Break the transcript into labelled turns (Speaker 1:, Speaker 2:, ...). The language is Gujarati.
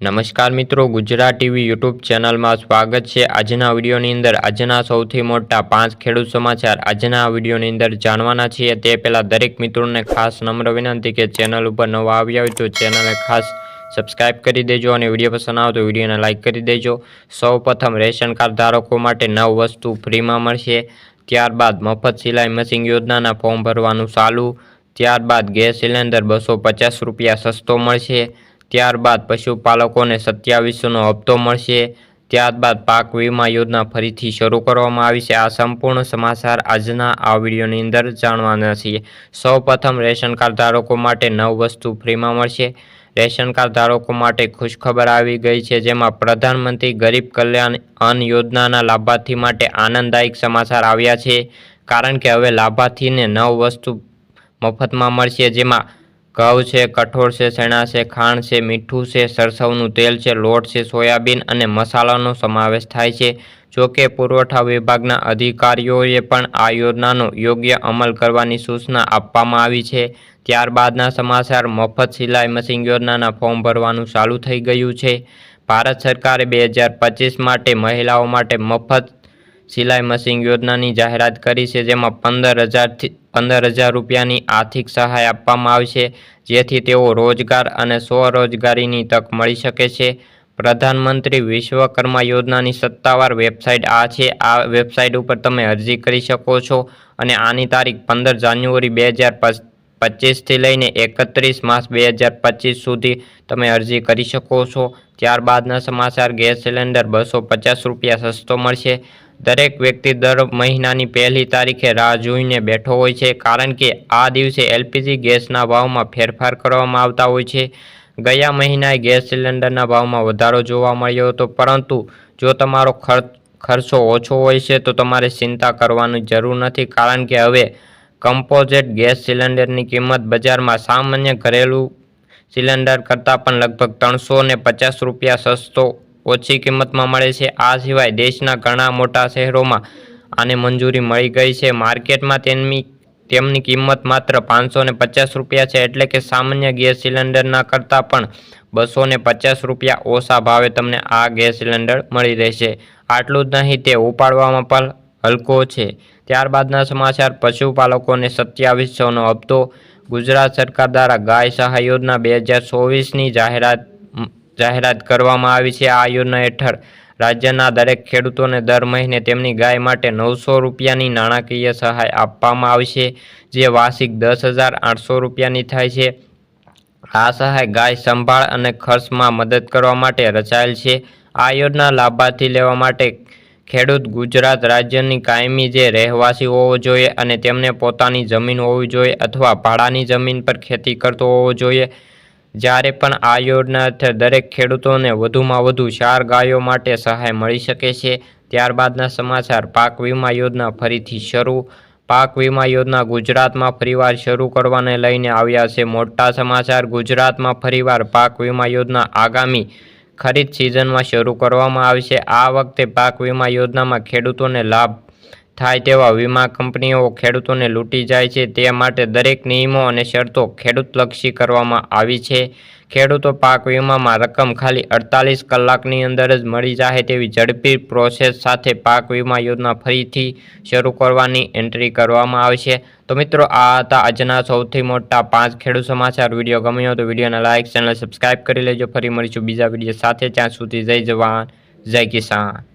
Speaker 1: નમસ્કાર મિત્રો, ગુજરાત ટીવી યુટ્યુબ ચેનલમાં સ્વાગત છે. આજના વિડીયોની અંદર આજના સૌથી મોટા પાંચ ખેડૂત સમાચાર આજના વિડીયોની અંદર જાણવાના છીએ. તે પહેલાં દરેક મિત્રોને ખાસ નમ્ર વિનંતી કે ચેનલ ઉપર નવા આવ્યા હોય તો ચેનલને ખાસ સબસ્ક્રાઇબ કરી દેજો અને વીડિયો પસંદ આવે તો વિડીયોને લાઇક કરી દેજો. સૌ પ્રથમ રેશન કાર્ડ ધારકો માટે નવ વસ્તુ ફ્રીમાં મળશે. ત્યારબાદ મફત સિલાઈ મશીન યોજનાના ફોર્મ ભરવાનું ચાલુ. ત્યારબાદ ગેસ સિલિન્ડર બસો પચાસ રૂપિયા સસ્તો મળશે. ત્યારબાદ પશુપાલકોને સત્યાવીસોનો હપ્તો મળશે. ત્યારબાદ પાક વીમા યોજના ફરીથી શરૂ કરવામાં આવી છે. આ સંપૂર્ણ સમાચાર આજના આ વિડીયોની અંદર જાણવાના છીએ. સૌપ્રથમ રેશન કાર્ડ ધારકો માટે નવ વસ્તુ ફ્રીમાં મળશે. રેશન કાર્ડ ધારકો માટે ખુશખબર આવી ગઈ છે, જેમાં પ્રધાનમંત્રી ગરીબ કલ્યાણ અન્ન યોજનાના લાભાર્થી માટે આનંદદાયક સમાચાર આવ્યા છે. કારણ કે હવે લાભાર્થીને નવ વસ્તુ મફતમાં મળશે, જેમાં ઘઉં છે, કઠોળ છે ચણા છે, ખાંડ છે, મીઠું છે, સરસવનું તેલ છે, લોટ છે, સોયાબીન અને મસાલાનો સમાવેશ થાય છે. જો કે પુરવઠા વિભાગના અધિકારીઓએ પણ આ યોજનાનો યોગ્ય અમલ કરવાની સૂચના આપવામાં આવી છે. ત્યારબાદના સમાચાર, મફત સિલાઈ મશીન યોજનાના ફોર્મ ભરવાનું ચાલુ થઈ ગયું છે. ભારત સરકારે બે હજાર પચીસ માટે મહિલાઓ માટે મફત સિલાઈ મશીન યોજનાની જાહેરાત કરી છે, જેમાં પંદર હજારથી પંદર હજાર રૂપિયાની આર્થિક સહાય આપવામાં આવશે, જેથી તેઓ રોજગાર અને સ્વરોજગારીની તક મળી શકે છે. પ્રધાનમંત્રી વિશ્વકર્મા યોજનાની સત્તાવાર વેબસાઇટ આ છે. આ વેબસાઇટ ઉપર તમે અરજી કરી શકો છો અને આની તારીખ પંદર જાન્યુઆરી બે હજાર પચીસથી લઈને એકત્રીસ માર્ચ બે હજાર પચીસ સુધી તમે અરજી કરી શકો છો. ત્યારબાદના સમાચાર ગેસ સિલિન્ડર બસો પચાસ રૂપિયા સસ્તો મળશે. દરેક વ્યક્તિ દર મહિનાની પહેલી તારીખે રાહ જોઈને બેઠો હોય છે, કારણ કે આ દિવસે એલપીજી ગેસના ભાવમાં ફેરફાર કરવામાં આવતા હોય છે. ગયા મહિનાએ ગેસ સિલિન્ડરના ભાવમાં વધારો જોવા મળ્યો હતો, પરંતુ જો તમારો ખર્ચ ઓછો હોય છે, તો તમારે ચિંતા કરવાની જરૂર નથી, કારણ કે હવે કમ્પોઝિટ ગેસ સિલિન્ડરની કિંમત બજારમાં સામાન્ય ઘરેલું સિલિન્ડર કરતાં પણ લગભગ ત્રણસો પચાસ રૂપિયા સસ્તો ઓછી કિંમતમાં મળે છે. આ સિવાય દેશના ઘણા મોટા શહેરોમાં આને મંજૂરી મળી ગઈ છે. માર્કેટમાં તેમની તેમની કિંમત માત્ર પાંચસો ને પચાસ રૂપિયા છે એટલે કે સામાન્ય ગેસ સિલિન્ડરના કરતાં પણ બસો ને પચાસ રૂપિયા ઓછા ભાવે તમને આ ગેસ સિલિન્ડર મળી રહેશે. આટલું જ નહીં, તે ઉપાડવામાં પણ હલકો છે. ત્યારબાદના સમાચાર, પશુપાલકોને સત્યાવીસોનો હપ્તો, ગુજરાત સરકાર દ્વારા ગાય સહાય યોજના બે હજાર ચોવીસની જાહેરાત જાહેરાત કરવામાં આવી છે આ યોજના હેઠળ. રાજ્યના દરેક ખેડૂતોને દર મહિને તેમની ગાય માટે નવસો રૂપિયાની નાણાકીય સહાય આપવામાં આવશે જે વાર્ષિક દસ હજાર આઠસો રૂપિયાની થાય છે. આ સહાય ગાય સંભાળ અને ખર્ચમાં મદદ કરવા માટે રચાયેલ છે. આ યોજના લાભાર્થી લેવા માટે ખેડૂત ગુજરાત રાજ્યની કાયમી જે રહેવાસી હોવો જોઈએ અને તેમને પોતાની જમીન હોવી જોઈએ અથવા ભાડાની જમીન પર ખેતી કરતો હોવો જોઈએ. જ્યારે પણ આ યોજના હેઠળ દરેક ખેડૂતોને વધુમાં વધુ ચાર ગાયો માટે સહાય મળી શકે છે, ત્યારબાદના સમાચાર, પાક વીમા યોજના ફરીથી શરૂ. પાક વીમા યોજના ગુજરાતમાં ફરીવાર શરૂ કરવાને લઈને આવ્યા છે. મોટા સમાચાર, ગુજરાતમાં ફરીવાર પાક વીમા યોજના આગામી ખરીદ સિઝનમાં શરૂ કરવામાં આવશે. આ વખતે પાક વીમા યોજનામાં ખેડૂતોને લાભ થાય તેવા વીમા કંપનીઓ ખેડૂતોને લૂંટી જાય છે. તે માટે દરેક નિયમો અને શરતો ખેડૂતલક્ષી કરવામાં આવી છે. ખેડૂતો પાક વીમામાં રકમ ખાલી અડતાલીસ કલાકની અંદર જ મળી જાય તેવી ઝડપી પ્રોસેસ સાથે પાક વીમા યોજના ફરીથી શરૂ કરવાની એન્ટ્રી કરવામાં આવશે તો મિત્રો, આ હતા આજના સૌથી મોટા પાંચ ખેડૂત સમાચાર. વીડિયો ગમ્યો તો વિડીયોને લાઇક ચેનલ સબસ્ક્રાઈબ કરી લેજો. ફરી મળીશું બીજા વીડિયો સાથે. ત્યાં સુધી જય જવાન, જય કિસાન.